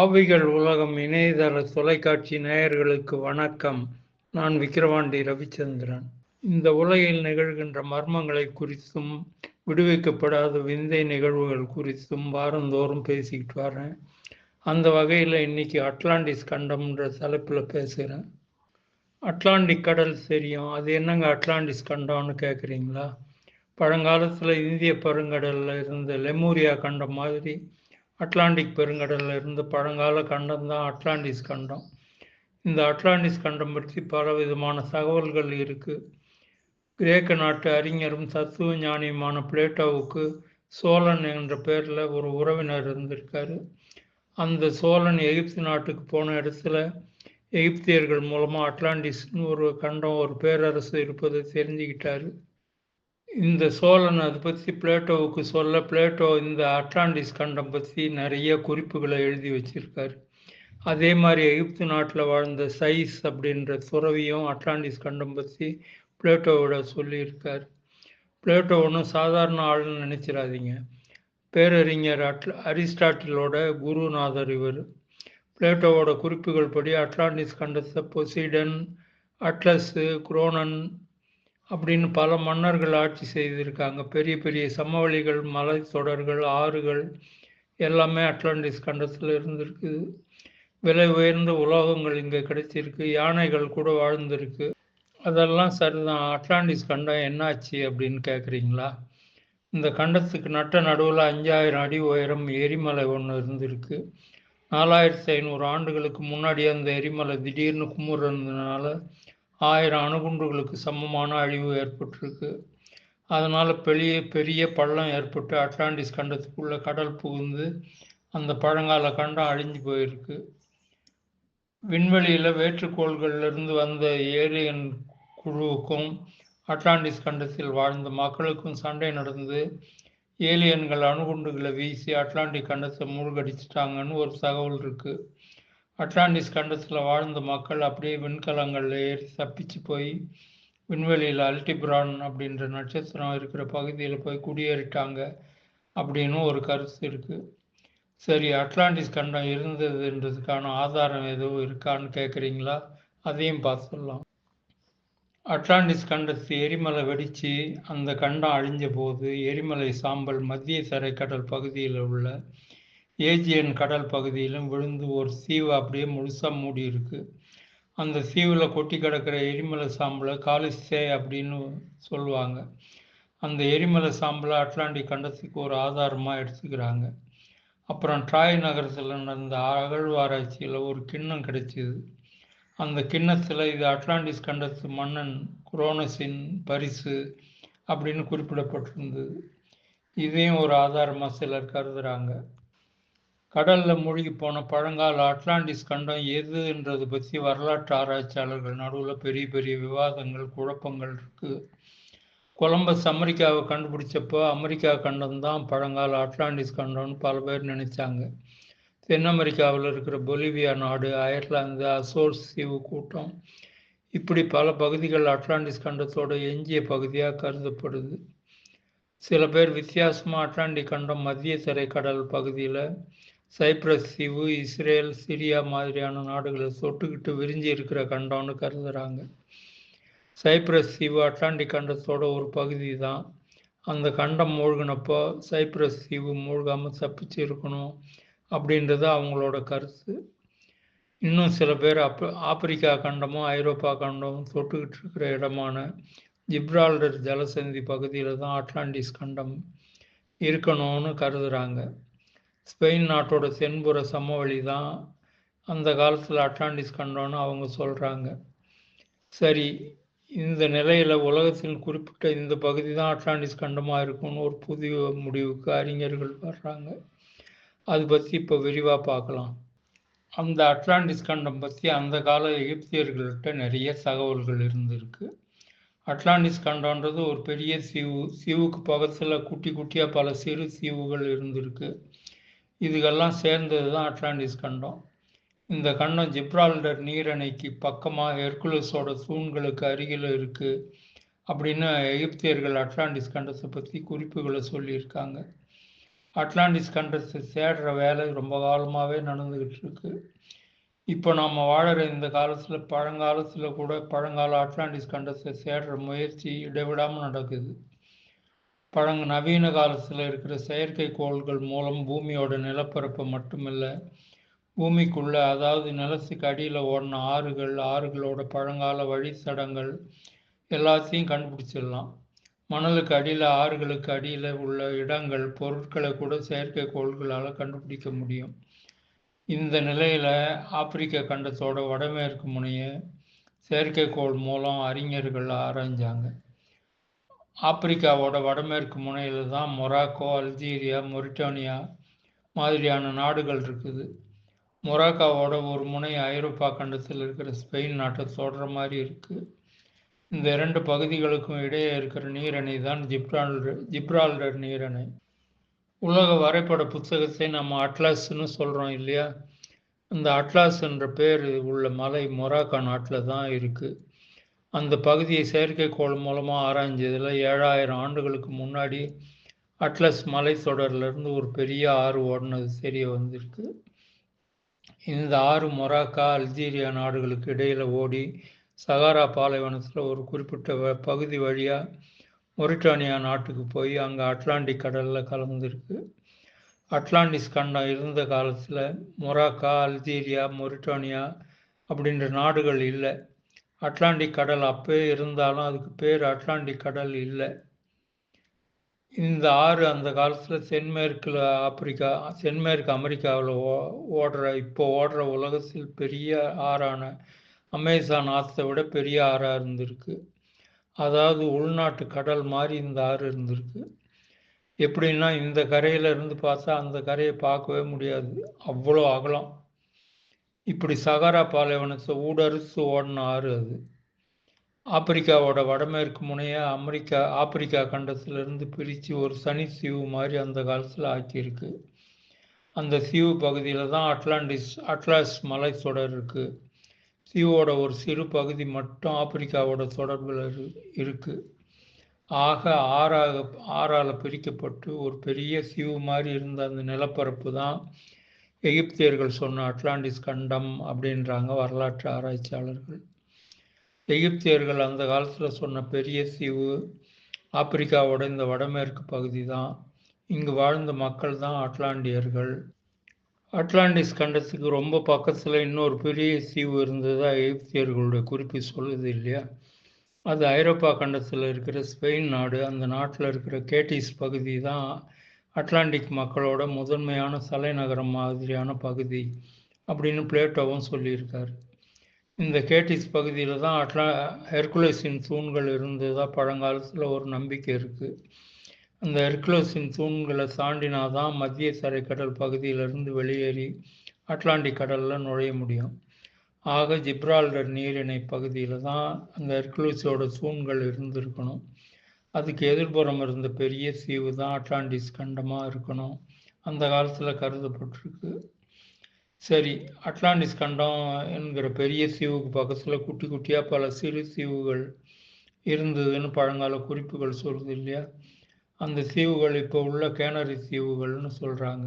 ஆவிகள் உலகம் இணையதள தொலைக்காட்சி நேயர்களுக்கு வணக்கம். நான் விக்கிரவாண்டி ரவிச்சந்திரன். இந்த உலகில் நிகழ்கின்ற மர்மங்களை குறித்தும் விடுவிக்கப்படாத விந்தை நிகழ்வுகள் குறித்தும் வாரந்தோறும் பேசிக்கிட்டு வரேன். அந்த வகையில் இன்னைக்கு அட்லாண்டிஸ் கண்டம்ன்ற தலைப்பில் பேசுகிறேன் அட்லாண்டிக் கடல் தெரியும். அது என்னங்க அட்லாண்டிஸ் கண்டம்னு கேட்குறீங்களா பழங்காலத்தில் இந்திய பெருங்கடலில் இருந்த லெமூரியா கண்டம் மாதிரி அட்லாண்டிக் பெருங்கடலில் இருந்து பழங்கால கண்டம் தான் அட்லாண்டிஸ் கண்டம். இந்த அட்லாண்டிஸ் கண்டம் பற்றி பல விதமான தகவல்கள் இருக்குது கிரேக்க நாட்டு அறிஞரும் தத்துவ ஞானியுமான பிளேட்டோவுக்கு சோழன் என்ற பேரில் ஒரு உறவினர் இருந்திருக்காரு. அந்த சோழன் எகிப்து நாட்டுக்கு போன இடத்துல எகிப்தியர்கள் மூலமாக அட்லாண்டிஸ்னு ஒரு கண்டம் ஒரு பேரரசு இருப்பதை தெரிஞ்சுக்கிட்டாரு. இந்த சோழன் அதை பற்றி பிளேட்டோவுக்கு சொல்ல பிளேட்டோ இந்த அட்லாண்டிஸ் கண்டம் பற்றி நிறைய குறிப்புகளை எழுதி வச்சிருக்காரு. அதே மாதிரி எகிப்து நாட்டில் வாழ்ந்த சைஸ் அப்படின்ற துறவியும் அட்லாண்டிஸ் கண்டம் பற்றி பிளேட்டோவோட சொல்லியிருக்கார். பிளேட்டோ ஒன்றும் சாதாரண ஆள்னு நினச்சிடாதீங்க. பேரறிஞர் அட்ல அரிஸ்டாட்டிலோட குருநாதர் இவர். பிளேட்டோவோட குறிப்புகள் படி அட்லாண்டிஸ் கண்டத்தை பொசிடன் அட்லஸு குரோனன் அப்படின்னு பல மன்னர்கள் ஆட்சி செய்திருக்காங்க. பெரிய பெரிய சமவெளிகள் மலை தொடர்கள் ஆறுகள் எல்லாமே அட்லாண்டிஸ் கண்டத்தில் இருந்திருக்குது விலை உயர்ந்த உலோகங்கள் இங்கே கிடைச்சிருக்கு. யானைகள் கூட வாழ்ந்திருக்கு. அதெல்லாம் சரிதான். அட்லாண்டிஸ் கண்டம் என்னாச்சு அப்படின்னு கேட்குறீங்களா இந்த கண்டத்துக்கு நட்ட நடுவில் அஞ்சாயிரம் அடி உயரம் எரிமலை ஒன்று இருந்திருக்கு. நாலாயிரத்தி ஐநூறு ஆண்டுகளுக்கு முன்னாடி அந்த எரிமலை திடீர்னு குமுறதுனால ஆயிரம் அணுகுண்டுகளுக்கு சமமான அழிவு ஏற்பட்டிருக்கு. அதனால் பெரிய பெரிய பள்ளம் ஏற்பட்டு அட்லாண்டிஸ் கண்டத்துக்குள்ள கடல் புகுந்து அந்த பழங்கால கண்டம் அழிஞ்சு போயிருக்கு. விண்வெளியில் வேற்றுக்கோள்களிலிருந்து வந்த ஏலியன் குழுவுக்கும் அட்லாண்டிஸ் கண்டத்தில் வாழ்ந்த மக்களுக்கும் சண்டை நடந்து ஏலியன்கள் அணுகுண்டுகளை வீசி அட்லாண்டிக் கண்டத்தை மூழ்கடிச்சிட்டாங்கன்னு ஒரு தகவல் இருக்குது அட்லாண்டிஸ் கண்டத்தில் வாழ்ந்த மக்கள் அப்படியே விண்கலங்களில் ஏறி தப்பிச்சு போய் விண்வெளியில் அல்டிபிரான் அப்படின்ற நட்சத்திரம் இருக்கிற பகுதியில் போய் குடியேறிட்டாங்க அப்படின்னு ஒரு கருத்து இருக்குது சரி அட்லாண்டிஸ் கண்டம் இருந்ததுன்றதுக்கான ஆதாரம் எதுவும் இருக்கான்னு கேட்குறீங்களா அதையும் பார்த்துடலாம். அட்லாண்டிஸ் கண்டத்து எரிமலை வெடித்து அந்த கண்டம் அழிஞ்ச போது எரிமலை சாம்பல் மத்திய தரைக்கடல் பகுதியில் உள்ள ஏஜியன் கடல் பகுதியிலும் விழுந்து ஒரு தீவு அப்படியே முழுசாக மூடி இருக்கு அந்த தீவில் கொட்டி கிடக்கிற எரிமலை சாம்பலை காலிஸ்தே அப்படின்னு சொல்லுவாங்க. அந்த எரிமலை சாம்பலை அட்லாண்டிக் கண்டத்துக்கு ஒரு ஆதாரமாக எடுத்துக்கிறாங்க. அப்புறம் ட்ராய் நகரத்தில் நடந்த அகழ்வாராய்ச்சியில் ஒரு கிண்ணம் கிடைச்சிது. அந்த கிண்ணத்தில் இது அட்லாண்டிஸ் கண்டத்து மன்னன் குரோனஸின் பரிசு அப்படின்னு குறிப்பிடப்பட்டிருந்தது. இதையும் ஒரு ஆதாரமாக சிலர் கருதுகிறாங்க கடலில் மூழ்கி போன பழங்கால அட்லாண்டிஸ் கண்டம் எதுன்றது பற்றி வரலாற்று ஆராய்ச்சியாளர்கள் நடுவில் பெரிய பெரிய விவாதங்கள் குழப்பங்கள் இருக்குது கொலம்பஸ் அமெரிக்காவை கண்டுபிடிச்சப்போ அமெரிக்கா கண்டம்தான் பழங்கால அட்லாண்டிஸ் கண்டம்னு பல பேர் நினைச்சாங்க. தென் அமெரிக்காவில் இருக்கிற பொலிவியா நாடு அயர்லாந்து அசோர்ஸ் தீவு கூட்டம். இப்படி பல பகுதிகள் அட்லாண்டிஸ் கண்டத்தோட எஞ்சிய பகுதியாக கருதப்படுது. சில பேர் வித்தியாசமாக அட்லாண்டிக் கண்டம் மத்திய திரைக்கடல் பகுதியில் சைப்ரஸ் தீவு இஸ்ரேல் சிரியா மாதிரியான நாடுகளை சொட்டுக்கிட்டு விரிஞ்சு இருக்கிற கண்டம்னு கருதுகிறாங்க சைப்ரஸ் தீவு அட்லாண்டிக் கண்டத்தோட ஒரு பகுதி தான். அந்த கண்டம் மூழ்கினப்போ சைப்ரஸ் தீவு மூழ்காமல் தப்பிச்சு இருக்கணும் அப்படின்றது அவங்களோட கருத்து. இன்னும் சில பேர் அப் ஆப்பிரிக்கா கண்டமும் ஐரோப்பா கண்டமும் தொட்டுக்கிட்டு இருக்கிற இடமான ஜிப்ரால்டர் ஜலசந்தி பகுதியில் தான் அட்லாண்டிஸ் கண்டம் இருக்கணும்னு கருதுகிறாங்க ஸ்பெயின் நாட்டோட தென்புற சமவெளி தான் அந்த காலத்தில் அட்லாண்டிஸ் கண்டோன்னு அவங்க சொல்கிறாங்க சரி இந்த நிலையில் உலகத்தின் குறிப்பிட்ட இந்த பகுதி தான் அட்லாண்டிஸ் கண்டமாக இருக்கும்னு ஒரு புதிய முடிவுக்கு அறிஞர்கள் வர்றாங்க. அது பற்றி இப்போ விரிவாக பார்க்கலாம். அந்த அட்லாண்டிஸ் கண்டம் பற்றி அந்த கால எகிப்தியர்கள்ட்ட நிறைய தகவல்கள் இருந்திருக்கு. அட்லாண்டிஸ் கண்டம்ன்றது ஒரு பெரிய தீவு தீவுக்கு பக்கத்தில் குட்டி குட்டியாக பல சிறு தீவுகள் இருந்திருக்கு. இதுகெல்லாம் சேர்ந்தது தான் அட்லாண்டிஸ் கண்டம். இந்த கண்டம் ஜிப்ரால்டர் நீரணைக்கு பக்கமாக ஹெர்குலஸோட தூண்களுக்கு அருகில் இருக்குது அப்படின்னு எகிப்தியர்கள் அட்லாண்டிஸ் கண்டத்தை பற்றி குறிப்புகளை சொல்லியிருக்காங்க. அட்லாண்டிஸ் கண்டத்தை தேடுற வேலை ரொம்ப காலமாகவே நடந்துக்கிட்டு இருக்கு. இப்போ நம்ம வாழற இந்த காலத்தில் பழங்காலத்தில் கூட பழங்கால அட்லாண்டிஸ் கண்டத்தை தேடுற முயற்சி இடைவிடாமல் நடக்குது. பழங்க நவீன காலத்தில் இருக்கிற செயற்கைக்கோள்கள் மூலம் பூமியோட நிலப்பரப்பை மட்டுமில்லை பூமிக்குள்ளே அதாவது நிலத்துக்கு அடியில் ஓடின ஆறுகள் ஆறுகளோட பழங்கால வழித்தடங்கள் எல்லாத்தையும் கண்டுபிடிச்சிடலாம். மணலுக்கு அடியில் ஆறுகளுக்கு அடியில் உள்ள இடங்கள் பொருட்களை கூட செயற்கைக்கோள்களால் கண்டுபிடிக்க முடியும். இந்த நிலையில் ஆப்பிரிக்க கண்டத்தோட வடமேற்கு முனைய செயற்கைக்கோள் மூலம் அறிஞர்கள் ஆராய்ஞ்சாங்க. ஆப்பிரிக்காவோட வடமேற்கு முனையில் தான் மொராக்கோ அல்ஜீரியா மொரிட்டானியா மாதிரியான நாடுகள் இருக்குது. மொராக்காவோட ஒரு முனை ஐரோப்பா கண்டத்தில் இருக்கிற ஸ்பெயின் நாட்டை தொடர மாதிரி இருக்குது இந்த இரண்டு பகுதிகளுக்கும் இடையே இருக்கிற நீரணை தான் ஜிப்ரால்டர் ஜிப்ரால்டர் நீரணை. உலக வரைபட புத்தகத்தை நம்ம அட்லாஸ்ன்னு சொல்கிறோம் இல்லையா? இந்த அட்லாஸ் என்ற பேர் உள்ள மலை மொராக்கா நாட்டில் தான் இருக்குது அந்த பகுதியை செயற்கைக்கோள் மூலமாக ஆராய்ஞ்சதில் ஏழாயிரம் ஆண்டுகளுக்கு முன்னாடி அட்லஸ் மலைத்தொடர்லேருந்து ஒரு பெரிய ஆறு ஓடினது தெரிய வந்திருக்கு. இந்த ஆறு மொராக்கா அல்ஜீரியா நாடுகளுக்கு இடையில் ஓடி சகாரா பாலைவனத்தில் ஒரு குறிப்பிட்ட பகுதி வழியாக மொரிட்டானியா நாட்டுக்கு போய் அங்கே அட்லாண்டிக் கடலில் கலந்துருக்கு. அட்லாண்டிஸ் கண்டம் இருந்த காலத்தில் மொராக்கா அல்ஜீரியா மொரிட்டானியா அப்படின்ற நாடுகள் இல்லை. அட்லாண்டிக் கடல் அப்பே இருந்தாலும் அதுக்கு பேர் அட்லாண்டிக் கடல் இல்லை. இந்த ஆறு அந்த காலத்தில் தென்மேற்கில் ஆப்பிரிக்கா தென்மேற்கு அமெரிக்காவில் ஓ ஓடுற இப்போ ஓடுற உலகத்தில் பெரிய ஆறான அமேசான் ஆற்றை விட பெரிய ஆறாக இருந்திருக்கு. அதாவது உள்நாட்டு கடல் மாதிரி இந்த ஆறு இருந்திருக்கு. எப்படின்னா இந்த கரையில இருந்து பார்த்தா அந்த கரையை பார்க்கவே முடியாது. அவ்வளோ அகலம். இப்படி சகாரா பாலைவனத்தை ஊடறுத்து ஓடின ஆறு அது. ஆப்பிரிக்காவோட வடமேற்கு முனைய அமெரிக்கா ஆப்பிரிக்கா கண்டத்திலிருந்து பிரித்து ஒரு சனி தீவு மாதிரி அந்த காலத்தில் ஆக்கியிருக்கு. அந்த தீவு பகுதியில் தான் அட்லாண்டிஸ் அட்லாஸ் மலை தொடர் இருக்குது தீவோட ஒரு சிறு பகுதி மட்டும் ஆப்பிரிக்காவோட தொடர்பில் இருக்குது ஆக ஆறாக ஆறால் பிரிக்கப்பட்டு ஒரு பெரிய தீவு மாதிரி இருந்த அந்த நிலப்பரப்பு தான் எகிப்தியர்கள் சொன்ன அட்லாண்டிஸ் கண்டம் அப்படின்றாங்க வரலாற்று ஆராய்ச்சியாளர்கள். எகிப்தியர்கள் அந்த காலத்தில் சொன்ன பெரிய தீவு ஆப்பிரிக்காவோட இந்த வடமேற்கு பகுதி தான். இங்கு வாழ்ந்த மக்கள் தான் அட்லாண்டியர்கள். அட்லாண்டிஸ் கண்டத்துக்கு ரொம்ப பக்கத்தில் இன்னொரு பெரிய தீவு இருந்ததா எகிப்தியர்களுடைய குறிப்பு சொல்லுது இல்லையா? அது ஐரோப்பா கண்டத்தில் இருக்கிற ஸ்பெயின் நாடு அந்த நாட்டில் இருக்கிற கேட்டிஸ் பகுதி தான் அட்லாண்டிக் மக்களோட முதன்மையான தலைநகரம் மாதிரியான பகுதி அப்படின்னு பிளேட்டோவும் சொல்லியிருக்கார். இந்த கேட்டிஸ் பகுதியில் தான் அட்லா ஹெர்குலஸின் தூண்கள் இருந்ததாக பழங்காலத்தில் ஒரு நம்பிக்கை இருக்குது அந்த ஹெர்குலஸின் தூண்களை தாண்டினா தான் மத்திய தரைக்கடல் பகுதியிலிருந்து வெளியேறி அட்லாண்டிக் கடலில் நுழைய முடியும். ஆக ஜிப்ரால்டர் நீரிணை பகுதியில் தான் அந்த ஹெர்குலஸோட தூண்கள் இருந்திருக்கணும். அதுக்கு எதிர்புறம் இருந்த பெரிய தீவு தான் அட்லாண்டிஸ் கண்டமாக இருக்கணும். அந்த காலத்தில் கருதப்பட்டிருக்கு. சரி அட்லாண்டிஸ் கண்டம் என்கிற பெரிய தீவுக்கு பக்கத்தில் குட்டி குட்டியாக பல சிறு தீவுகள் இருந்ததுன்னு பழங்கால குறிப்புகள் சொல்லுது இல்லையா? அந்த தீவுகள் இப்போ உள்ள கேனரி தீவுகள்னு சொல்கிறாங்க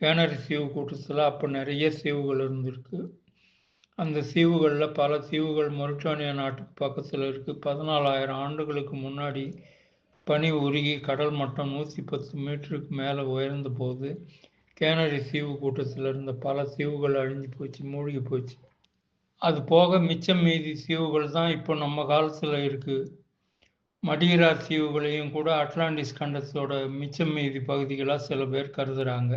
கேனரி தீவு கூட்டத்தில் அப்போ நிறைய தீவுகள் இருந்திருக்கு. அந்த தீவுகளில் பல தீவுகள் மொரிட்டானியா நாட்டுக்கு பக்கத்தில் இருக்குது பதினாலாயிரம் ஆண்டுகளுக்கு முன்னாடி பனி உருகி கடல் மட்டம் நூற்றி பத்து மீட்டருக்கு மேலே உயர்ந்த போது கேனரி தீவு கூட்டத்தில் இருந்த பல தீவுகள் அழிஞ்சு போச்சு மூழ்கி போச்சு. அது போக மிச்சம் மீதி தீவுகள் தான் இப்போ நம்ம காலத்தில் இருக்குது மடீரா தீவுகளையும் கூட அட்லாண்டிஸ் கண்டத்தோட மிச்சம் மீதி பகுதிகளாக சில பேர் கருதுகிறாங்க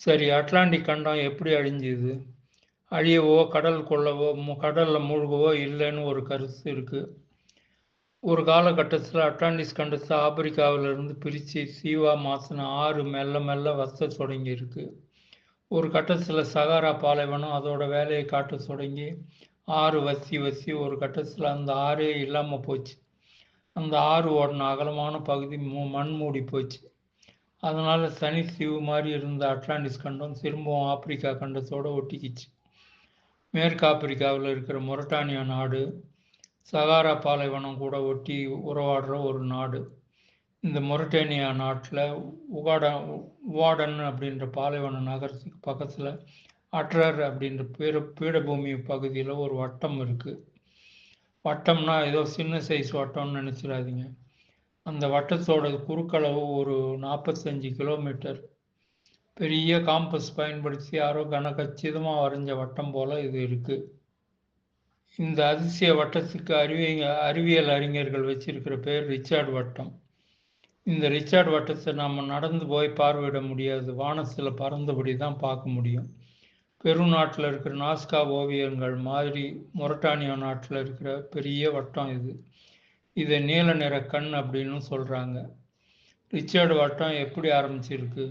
சரி அட்லாண்டிக் கண்டம் எப்படி அழிஞ்சுது? அழியவோ கடல் கொள்ளவோ கடலில் மூழ்கவோ இல்லைன்னு ஒரு கருத்து இருக்குது ஒரு காலகட்டத்தில் அட்லாண்டிஸ் கண்டத்தை ஆப்பிரிக்காவிலிருந்து பிரித்து சீவா மாற்றின ஆறு மெல்ல மெல்ல வத்த தொடங்கியிருக்கு ஒரு கட்டத்தில் சகாரா பாலைவனம் அதோட வேலையை காட்ட தொடங்கி ஆறு வசி வசி ஒரு கட்டத்தில் அந்த ஆறே இல்லாமல் போச்சு. அந்த ஆறு ஓடின அகலமான பகுதி மண் மூடி போச்சு. அதனால் தனி தீவு மாதிரி இருந்த அட்லாண்டிஸ் கண்டம் திரும்பவும் ஆப்பிரிக்கா கண்டத்தோடு ஒட்டிக்கிச்சு. மேற்கு ஆப்பிரிக்காவில் இருக்கிற மொரட்டானியா நாடு சகாரா பாலைவனம் கூட ஒட்டி உறவாடுற ஒரு நாடு. இந்த மொரட்டேனியா நாட்டில் உகாடா உவாடன் அப்படின்ற பாலைவன நகரத்துக்கு பக்கத்தில் அட்ரர் அப்படின்ற பீட பீடபூமி பகுதியில் ஒரு வட்டம் இருக்குது வட்டம்னா ஏதோ சின்ன சைஸ் வட்டம்னு நினச்சிடாதீங்க. அந்த வட்டத்தோட குறுக்களவு ஒரு நாற்பத்தஞ்சு கிலோமீட்டர் பெரிய காம்பஸ் பயன்படுத்தி யாரோ கனகச்சிதமாக வரைஞ்ச வட்டம் போல் இது இருக்குது இந்த அதிசய வட்டத்துக்கு அறிவிய அறிவியல் அறிஞர்கள் வச்சிருக்கிற பேர் ரிச்சார்ட் வட்டம். இந்த ரிச்சார்ட் வட்டத்தை நம்ம நடந்து போய் பார்வையிட முடியாது. வானத்தில் பறந்தபடி தான் பார்க்க முடியும். பெரு நாட்டில் இருக்கிற நாஸ்கா ஓவியங்கள் மாதிரி மொரட்டானியா நாட்டில் இருக்கிற பெரிய வட்டம் இது. இதை நீல நிற கண் அப்படின்னு சொல்கிறாங்க ரிச்சார்டு வட்டம் எப்படி ஆரம்பிச்சிருக்கு?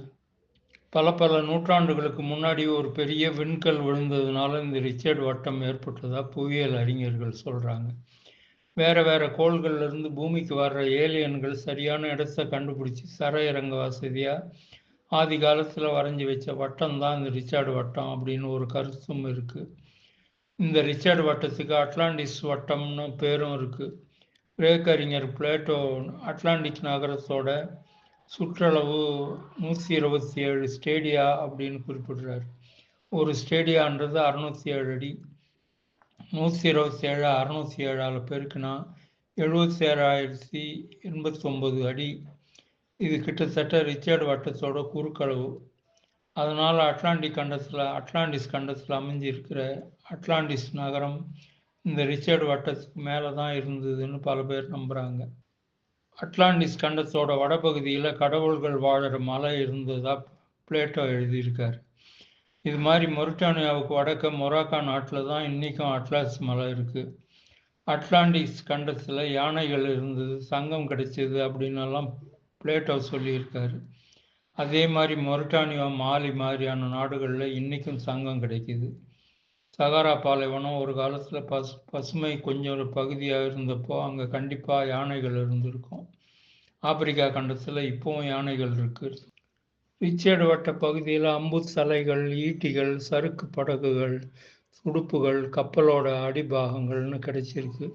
பல பல நூற்றாண்டுகளுக்கு முன்னாடி ஒரு பெரிய விண்கல் விழுந்ததுனால இந்த ரிச்சர்ட் வட்டம் ஏற்பட்டதாக புவியியல் அறிஞர்கள் சொல்கிறாங்க வேறு வேறு கோள்கள்லேருந்து பூமிக்கு வர்ற ஏலியன்கள் சரியான இடத்தை கண்டுபிடிச்சி சர வசதியாக ஆதி காலத்தில் வரைஞ்சி வச்ச வட்டம் தான் இந்த ரிச்சார்டு வட்டம் அப்படின்னு ஒரு கருத்தும் இருக்குது இந்த ரிச்சார்டு வட்டத்துக்கு அட்லாண்டிஸ் வட்டம்னு பேரும் இருக்குது கிரேக்கறிஞர் பிளேட்டோ அட்லாண்டிக் நகரத்தோட சுற்றளவு நூற்றி இருபத்தி ஏழு ஸ்டேடியா அப்படின்னு குறிப்பிடுறாரு. ஒரு ஸ்டேடியான்றது அறுநூத்தி ஏழு அடி. நூற்றி இருபத்தி ஏழு அறுநூத்தி ஏழால் பெருக்கினா எழுபத்தி ஏழாயிரத்தி எண்பத்தி ஒம்பது அடி. இது கிட்டத்தட்ட ரிச்சர்ட் வட்டத்தோட குறுக்களவு. அதனால் அட்லாண்டிக் கண்டத்தில் அட்லாண்டிஸ் கண்டத்தில் அமைஞ்சிருக்கிற அட்லாண்டிஸ் நகரம் இந்த ரிச்சர்ட் வட்டத்துக்கு மேலே தான் இருந்ததுன்னு பல பேர் நம்புகிறாங்க அட்லாண்டிஸ் கண்டத்தோட வடபகுதியில் கடவுள்கள் வாழற மலை இருந்ததா பிளேட்டோ எழுதியிருக்காரு. இது மாதிரி மொரிட்டானியாவுக்கு வடக்க மொராக்கா நாட்டில் தான் இன்றைக்கும் அட்லாஸ் மலை இருக்குது அட்லாண்டிஸ் கண்டத்தில் யானைகள் இருந்தது சங்கம் கிடைச்சது அப்படின்னெல்லாம் பிளேட்டோ சொல்லியிருக்காரு. அதே மாதிரி மொரிட்டானியா மாலி மாதிரியான நாடுகளில் இன்றைக்கும் சங்கம் கிடைக்கிது. சகாரா பாலைவனம் ஒரு காலத்தில் பசு பசுமை கொஞ்சம் ஒரு பகுதியாக இருந்தப்போ அங்கே கண்டிப்பாக யானைகள் இருந்திருக்கும். ஆப்பிரிக்கா கண்டத்தில் இப்போவும் யானைகள் இருக்குது ரிச்சர்டு வட்ட பகுதியில் அம்பு தலைகள் ஈட்டிகள் சறுக்கு படகுகள் துடுப்புகள் கப்பலோட அடிபாகங்கள்னு கிடைச்சிருக்கு.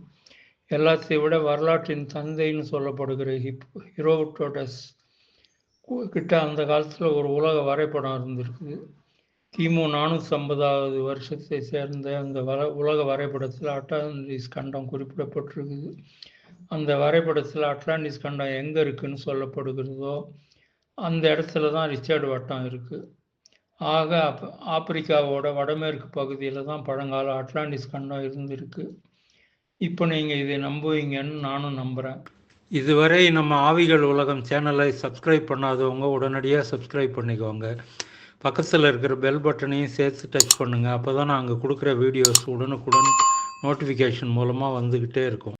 எல்லாத்தையும் விட வரலாற்றின் தந்தைன்னு சொல்லப்படுகிற ஹிப் ஹிரோட்டோடஸ் கிட்ட அந்த காலத்தில் ஒரு உலக வரைபடம் இருந்திருக்குது. கிமு நானூற்றி ஐம்பதாவது வருஷத்தை சேர்ந்த அந்த வர உலக வரைபடத்தில் அட்லாண்டிஸ் கண்டம் குறிப்பிடப்பட்டிருக்குது. அந்த வரைபடத்தில் அட்லாண்டிஸ் கண்டம் எங்கே இருக்குன்னு சொல்லப்படுகிறதோ அந்த இடத்துல தான் ரிச்சர்டு வட்டம் இருக்குது ஆக அப் ஆப்பிரிக்காவோட வடமேற்கு பகுதியில் தான் பழங்கால அட்லாண்டிஸ் கண்டம் இருந்திருக்கு. இப்போ நீங்கள் இதை நம்புவீங்கன்னு நானும் நம்புகிறேன் இதுவரை நம்ம ஆவிகள் உலகம் சேனலை சப்ஸ்கிரைப் பண்ணாதவங்க உடனடியாக சப்ஸ்கிரைப் பண்ணிக்கோங்க. பக்கத்தில் இருக்கிற பெல் பட்டனையும் சேர்த்து டச் பண்ணுங்கள் அப்போ தான் நாங்கள் கொடுக்குற வீடியோஸ் உடனுக்குடன் நோட்டிஃபிகேஷன் மூலமாக வந்துக்கிட்டே இருக்கும்.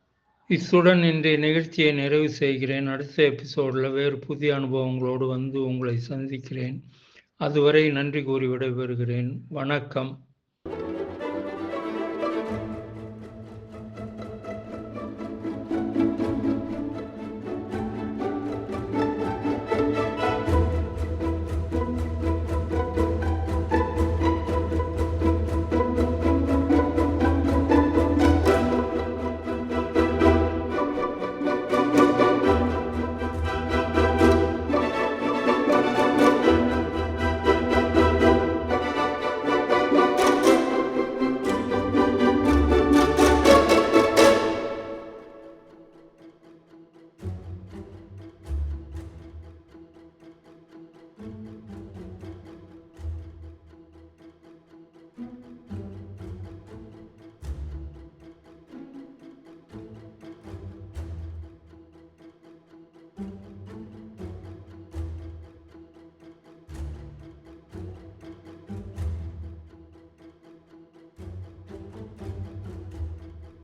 இத்துடன் இன்றைய நிகழ்ச்சியை நிறைவு செய்கிறேன். அடுத்த எபிசோடில் வேறு புதிய அனுபவங்களோடு வந்து உங்களை சந்திக்கிறேன். அதுவரை நன்றி கூறி விடைபெறுகிறேன். வணக்கம்.